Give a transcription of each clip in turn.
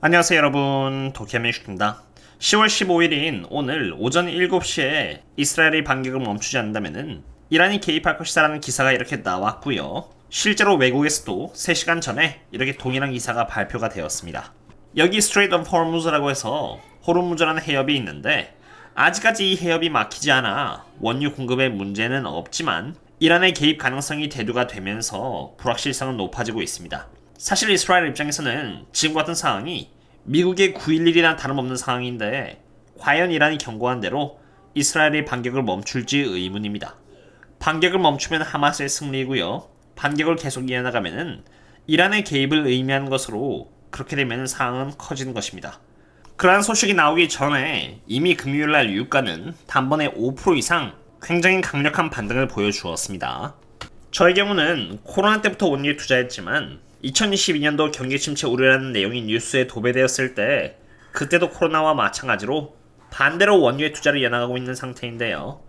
안녕하세요 여러분. 도키아메이슈입니다. 10월 15일인 오늘 오전 7시에 이스라엘이 반격을 멈추지 않는다면 이란이 개입할 것이다라는 기사가 이렇게 나왔고요. 실제로 외국에서도 3시간 전에 이렇게 동일한 기사가 발표가 되었습니다. 여기 스트레이트 오브 호르무즈라고 해서 호르무즈라는 해협이 있는데 아직까지 이 해협이 막히지 않아 원유 공급에 문제는 없지만 이란의 개입 가능성이 대두가 되면서 불확실성은 높아지고 있습니다. 사실 이스라엘 입장에서는 지금 같은 상황이 미국의 9.11이랑 다름없는 상황인데 과연 이란이 경고한 대로 이스라엘이 반격을 멈출지 의문입니다. 반격을 멈추면 하마스의 승리이고요. 반격을 계속 이어나가면은 이란의 개입을 의미하는 것으로 그렇게 되면 상황은 커지는 것입니다. 그러한 소식이 나오기 전에 이미 금요일날 유가는 단번에 5% 이상 굉장히 강력한 반등을 보여주었습니다. 저의 경우는 코로나 때부터 원유에 투자했지만 2022년도 경기 침체 우려라는 내용이 뉴스에 도배되었을 때 그때도 코로나와 마찬가지로 반대로 원유에 투자를 이어나가고 있는 상태인데요.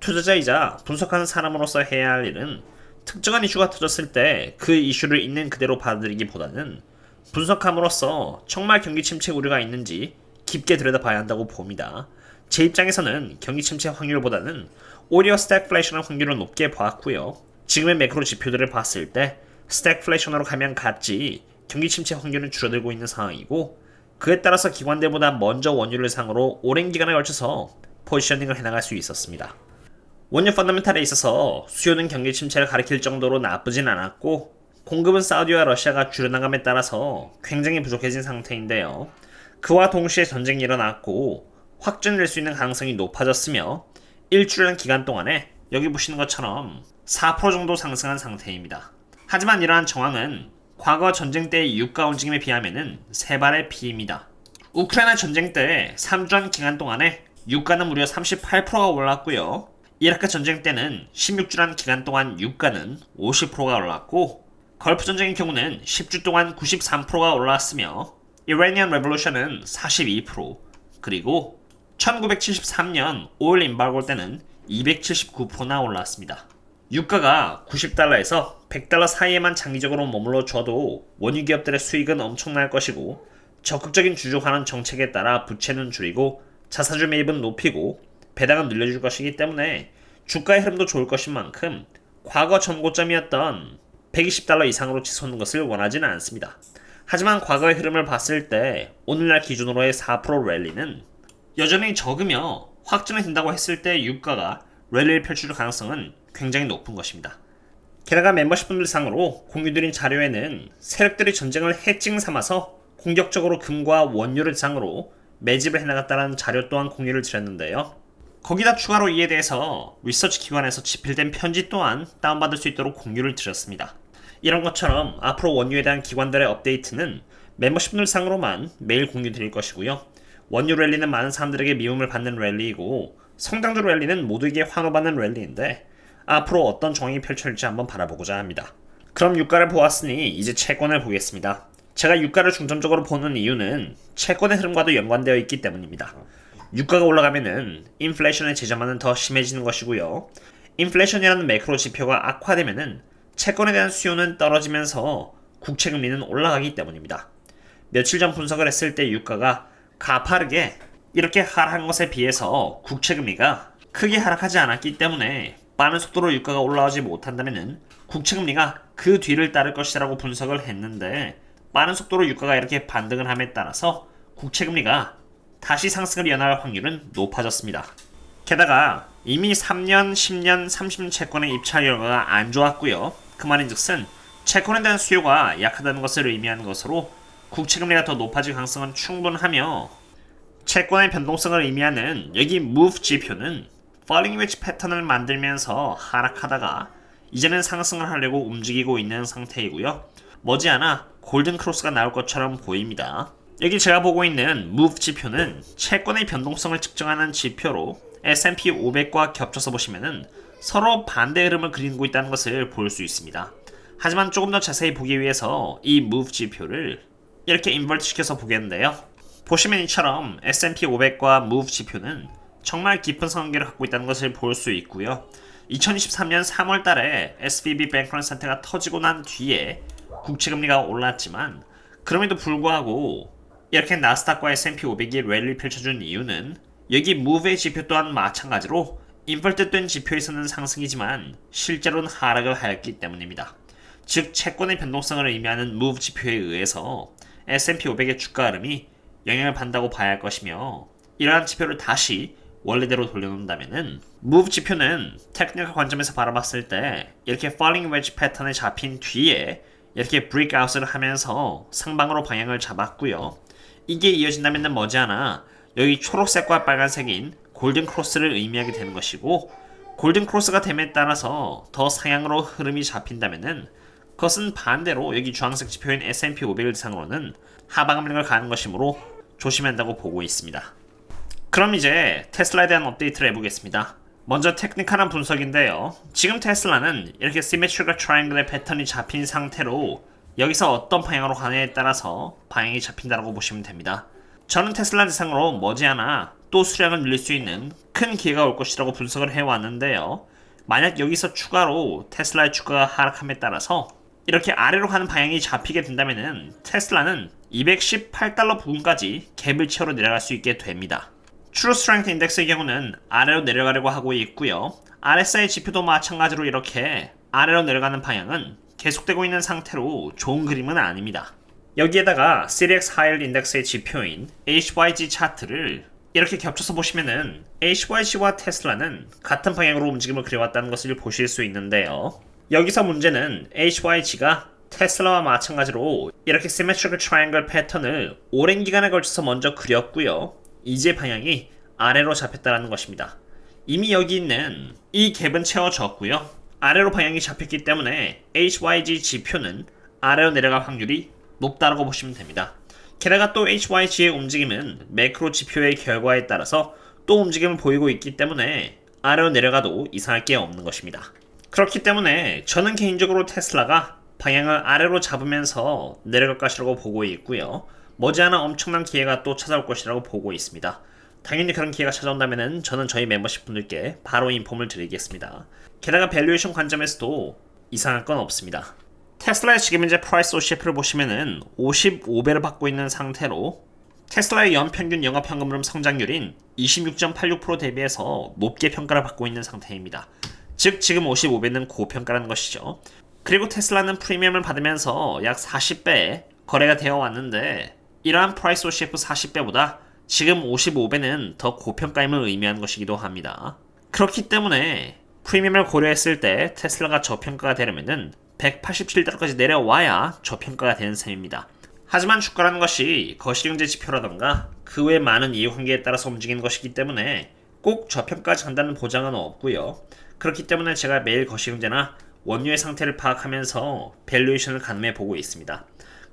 투자자이자 분석하는 사람으로서 해야 할 일은 특정한 이슈가 터졌을 때 그 이슈를 있는 그대로 받아들이기보다는 분석함으로써 정말 경기 침체 우려가 있는지 깊게 들여다봐야 한다고 봅니다. 제 입장에서는 경기 침체 확률보다는 오히려 스택플레이션 확률을 높게 보았고요. 지금의 매크로 지표들을 봤을 때 스택플레이션으로 가면 같지 경기 침체 확률은 줄어들고 있는 상황이고 그에 따라서 기관들보다 먼저 원유를 상으로 오랜 기간에 걸쳐서 포지셔닝을 해나갈 수 있었습니다. 원유 펀더멘탈에 있어서 수요는 경기 침체를 가리킬 정도로 나쁘진 않았고 공급은 사우디와 러시아가 줄여나감에 따라서 굉장히 부족해진 상태인데요. 그와 동시에 전쟁이 일어났고 확전될 수 있는 가능성이 높아졌으며 일주일한 기간 동안에 여기 보시는 것처럼 4% 정도 상승한 상태입니다. 하지만 이러한 정황은 과거 전쟁 때의 유가 움직임에 비하면 세 발의 비입니다. 우크라이나 전쟁 때 3주한 기간 동안에 유가는 무려 38%가 올랐고요. 이라크 전쟁 때는 16주란 기간 동안 유가는 50%가 올랐고 걸프 전쟁의 경우는 10주 동안 93%가 올랐으며 이라니안 레볼루션은 42% 그리고 1973년 오일 임바고 때는 279%나 올랐습니다. 유가가 90달러에서 100달러 사이에만 장기적으로 머물러 줘도 원유 기업들의 수익은 엄청날 것이고 적극적인 주주환원 정책에 따라 부채는 줄이고 자사주 매입은 높이고 배당은 늘려줄 것이기 때문에 주가의 흐름도 좋을 것인 만큼 과거 전고점이었던 120달러 이상으로 치솟는 것을 원하지는 않습니다. 하지만 과거의 흐름을 봤을 때 오늘날 기준으로의 4% 랠리는 여전히 적으며 확정이 된다고 했을 때 유가가 랠리를 펼칠 가능성은 굉장히 높은 것입니다. 게다가 멤버십 분들 상으로 공유드린 자료에는 세력들이 전쟁을 해칭 삼아서 공격적으로 금과 원유를 상으로 매집을 해나갔다는 자료 또한 공유를 드렸는데요. 거기다 추가로 이에 대해서 리서치 기관에서 집필된 편지 또한 다운받을 수 있도록 공유를 드렸습니다. 이런 것처럼 앞으로 원유에 대한 기관들의 업데이트는 멤버십 분들 상으로만 매일 공유 드릴 것이고요. 원유 랠리는 많은 사람들에게 미움을 받는 랠리이고 성장주 랠리는 모두에게 환호받는 랠리인데 앞으로 어떤 정황이 펼쳐질지 한번 바라보고자 합니다. 그럼 유가를 보았으니 이제 채권을 보겠습니다. 제가 유가를 중점적으로 보는 이유는 채권의 흐름과도 연관되어 있기 때문입니다. 유가가 올라가면은 인플레이션의 제점화는 더 심해지는 것이고요. 인플레이션이라는 매크로 지표가 악화되면은 채권에 대한 수요는 떨어지면서 국채 금리는 올라가기 때문입니다. 며칠 전 분석을 했을 때 유가가 가파르게 이렇게 하락한 것에 비해서 국채 금리가 크게 하락하지 않았기 때문에 빠른 속도로 유가가 올라오지 못한다면 국채 금리가 그 뒤를 따를 것이라고 분석을 했는데 빠른 속도로 유가가 이렇게 반등을 함에 따라서 국채 금리가 다시 상승을 이어나갈 확률은 높아졌습니다. 게다가 이미 3년, 10년, 30년 채권의 입찰 결과가 안 좋았고요. 그 말인즉슨 채권에 대한 수요가 약하다는 것을 의미하는 것으로 국채 금리가 더 높아질 가능성은 충분하며 채권의 변동성을 의미하는 여기 move 지표는 falling wedge 패턴을 만들면서 하락하다가 이제는 상승을 하려고 움직이고 있는 상태이고요. 머지않아 골든 크로스가 나올 것처럼 보입니다. 여기 제가 보고 있는 move 지표는 채권의 변동성을 측정하는 지표로 S&P 500과 겹쳐서 보시면은 서로 반대 흐름을 그리고 있다는 것을 볼 수 있습니다. 하지만 조금 더 자세히 보기 위해서 이 move 지표를 이렇게 인버트 시켜서 보겠는데요. 보시면 이처럼 S&P 500과 move 지표는 정말 깊은 성관계를 갖고 있다는 것을 볼 수 있고요. 2023년 3월 달에 SVB 뱅크런 사태가 터지고 난 뒤에 국채 금리가 올랐지만 그럼에도 불구하고 이렇게 나스닥과 S&P 500이 랠리를 펼쳐준 이유는 여기 무브의 지표 또한 마찬가지로 인펄트된 지표에서는 상승이지만 실제로는 하락을 하였기 때문입니다. 즉 채권의 변동성을 의미하는 무브 지표에 의해서 S&P 500의 주가 흐름이 영향을 받는다고 봐야 할 것이며 이러한 지표를 다시 원래대로 돌려놓는다면은 무브 지표는 테크니컬 관점에서 바라봤을 때 이렇게 falling wedge 패턴에 잡힌 뒤에 이렇게 브레이크아웃을 하면서 상방으로 방향을 잡았고요. 이게 이어진다면 머지않아 여기 초록색과 빨간색인 골든 크로스를 의미하게 되는 것이고 골든 크로스가 됨에 따라서 더 상향으로 흐름이 잡힌다면은 그것은 반대로 여기 주황색 지표인 S&P 500을 대상으로는 하방 압력을 가는 것이므로 조심한다고 보고 있습니다. 그럼 이제 테슬라에 대한 업데이트를 해보겠습니다. 먼저 테크니컬한 분석인데요. 지금 테슬라는 이렇게 시메트리컬 트라이앵글의 패턴이 잡힌 상태로 여기서 어떤 방향으로 가느냐에 따라서 방향이 잡힌다고 보시면 됩니다. 저는 테슬라 대상으로 머지않아 또 수량을 늘릴 수 있는 큰 기회가 올 것이라고 분석을 해왔는데요. 만약 여기서 추가로 테슬라의 주가가 하락함에 따라서 이렇게 아래로 가는 방향이 잡히게 된다면 테슬라는 218달러 부근까지 갭을 채우러 내려갈 수 있게 됩니다. 트루 스트렝트 인덱스의 경우는 아래로 내려가려고 하고 있고요. RSI 지표도 마찬가지로 이렇게 아래로 내려가는 방향은 계속되고 있는 상태로 좋은 그림은 아닙니다. 여기에다가 CDX 하일 인덱스의 지표인 HYG 차트를 이렇게 겹쳐서 보시면은 HYG와 테슬라는 같은 방향으로 움직임을 그려왔다는 것을 보실 수 있는데요. 여기서 문제는 HYG가 테슬라와 마찬가지로 이렇게 시메트리컬 트라이앵글 패턴을 오랜 기간에 걸쳐서 먼저 그렸고요. 이제 방향이 아래로 잡혔다는 것입니다. 이미 여기 있는 이 갭은 채워졌고요. 아래로 방향이 잡혔기 때문에 HYG 지표는 아래로 내려갈 확률이 높다고 보시면 됩니다. 게다가 또 HYG의 움직임은 매크로 지표의 결과에 따라서 또 움직임을 보이고 있기 때문에 아래로 내려가도 이상할 게 없는 것입니다. 그렇기 때문에 저는 개인적으로 테슬라가 방향을 아래로 잡으면서 내려갈 것이라고 보고 있고요. 머지않아 엄청난 기회가 또 찾아올 것이라고 보고 있습니다. 당연히 그런 기회가 찾아온다면 저는 저희 멤버십 분들께 바로 인폼을 드리겠습니다. 게다가 밸류에이션 관점에서도 이상할 건 없습니다. 테슬라의 지금 현재 프라이스 OCF를 보시면은 55배를 받고 있는 상태로 테슬라의 연평균 영업현금흐름 성장률인 26.86% 대비해서 높게 평가를 받고 있는 상태입니다. 즉 지금 55배는 고평가라는 것이죠. 그리고 테슬라는 프리미엄을 받으면서 약 40배 거래가 되어 왔는데 이러한 프라이스 OCF 40배보다 지금 55배는 더 고평가임을 의미하는 것이기도 합니다. 그렇기 때문에 프리미엄을 고려했을 때 테슬라가 저평가가 되려면은 187달러까지 내려와야 저평가가 되는 셈입니다. 하지만 주가라는 것이 거시경제 지표라던가 그 외 많은 이해관계에 따라서 움직이는 것이기 때문에 꼭 저평가까지 간다는 보장은 없고요. 그렇기 때문에 제가 매일 거시경제나 원유의 상태를 파악하면서 밸류에이션을 가늠해 보고 있습니다.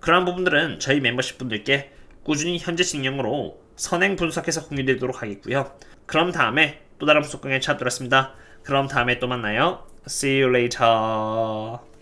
그러한 부분들은 저희 멤버십 분들께 꾸준히 현재 진영으로 선행 분석해서 공유되도록 하겠고요. 그럼 다음에 또 다른 분석 강의 찾아뵙겠습니다. 그럼 다음에 또 만나요. See you later.